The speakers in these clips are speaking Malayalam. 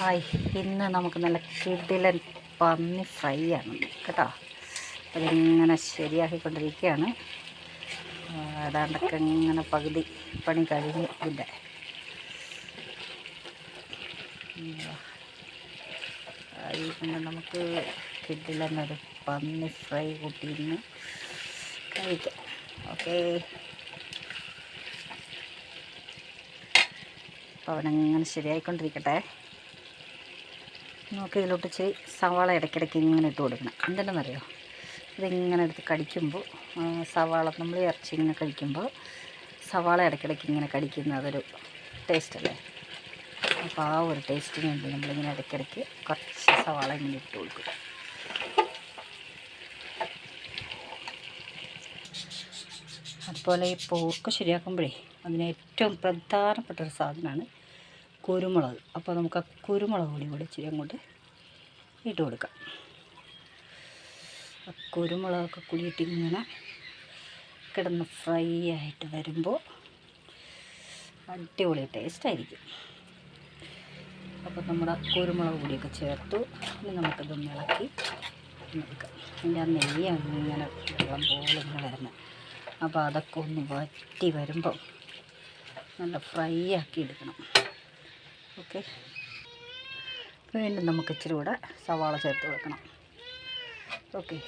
ഹായ് ഇന്ന് നമുക്ക് നല്ല കിടിലൻ പന്നി ഫ്രൈ ആണ്. കേട്ടോ? അതിങ്ങനെ ശരിയാക്കിക്കൊണ്ടിരിക്കുകയാണ്. അതാണ്ടൊക്കെ ഇങ്ങനെ പകുതി പണി കഴിഞ്ഞ് ഇതിന്റെ. അതുകൊണ്ട് നമുക്ക് കിടിലൻ ഒരു പന്നി ഫ്രൈ കൂട്ടിയിരുന്ന് കഴിക്കാം. ഓക്കേ. അപ്പോൾ അവനങ്ങനെ ശരിയായിക്കൊണ്ടിരിക്കട്ടെ. നമുക്ക് ഇതിലോട്ട് ഇച്ചിരി സവാള ഇടയ്ക്കിടയ്ക്ക് ഇങ്ങനെ ഇട്ട് കൊടുക്കണം. എന്തിനെന്നറിയോ ഇതിങ്ങനെ എടുത്ത് കടിക്കുമ്പോൾ സവാള നമ്മൾ ഇറച്ചി ഇങ്ങനെ കഴിക്കുമ്പോൾ സവാള ഇടയ്ക്കിടയ്ക്ക് ഇങ്ങനെ കടിക്കുന്ന അതൊരു ടേസ്റ്റ് അല്ലേ? അപ്പോൾ ആ ഒരു ടേസ്റ്റിന് വേണ്ടി നമ്മളിങ്ങനെ ഇടയ്ക്കിടയ്ക്ക് കുറച്ച് സവാള ഇങ്ങനെ ഇട്ട് കൊടുക്കും അതുപോലെ ഈ പോർക്ക് ശരിയാക്കുമ്പോഴേ അതിന് ഏറ്റവും പ്രധാനപ്പെട്ട ഒരു സാധനമാണ് കുരുമുളക്. അപ്പോൾ നമുക്ക് ആ കുരുമുളക് പൊടി കൂടി ഇച്ചിരി അങ്ങോട്ട് ഇട്ട് കൊടുക്കാം. കുരുമുളകൊക്കെ കൂടിയിട്ട് ഇങ്ങനെ കിടന്ന് ഫ്രൈ ആയിട്ട് വരുമ്പോൾ അടിപൊളി ടേസ്റ്റായിരിക്കും അപ്പോൾ നമ്മുടെ കുരുമുളക് പൊടിയൊക്കെ ചേർത്തു. ഇനി നമുക്കതൊന്ന് ഇളക്കി എടുക്കാം. അതിന്റെ ആ നെയ്യാണ് ഇങ്ങനെ വെള്ളം പോലെ ഇങ്ങനെ വരുന്നത്. അപ്പോൾ അതൊക്കെ ഒന്ന് വറ്റി വരുമ്പോൾ നല്ല ഫ്രൈ ആക്കി എടുക്കണം. ഓക്കെ. വീണ്ടും നമുക്ക് ഇച്ചിരി കൂടെ സവാള ചേർത്ത് കൊടുക്കണം. ഓക്കെ.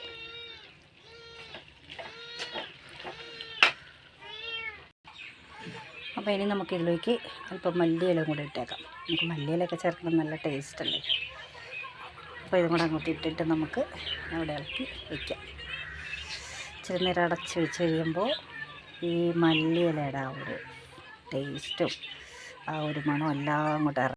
അപ്പോൾ ഇനി നമുക്ക് ഇതിലേക്ക് അല്പം മല്ലിയില കൂടെ ഇട്ടേക്കാം. നമുക്ക് മല്ലിയിലൊക്കെ ചേർക്കണം നല്ല ടേസ്റ്റ് അല്ലേ? അപ്പോൾ ഇതും കൂടെ അങ്ങോട്ട് ഇട്ടിട്ട് നമുക്ക് അവിടെ ഇളക്കി വയ്ക്കാം ഇച്ചിരി നേരം അടച്ച് വെച്ച് കഴിയുമ്പോൾ ഈ മല്ലിയിലയുടെ ആ ഒരു ടേസ്റ്റും ആ ഒരു മണം എല്ലാം അങ്ങോട്ട് ഇറങ്ങി.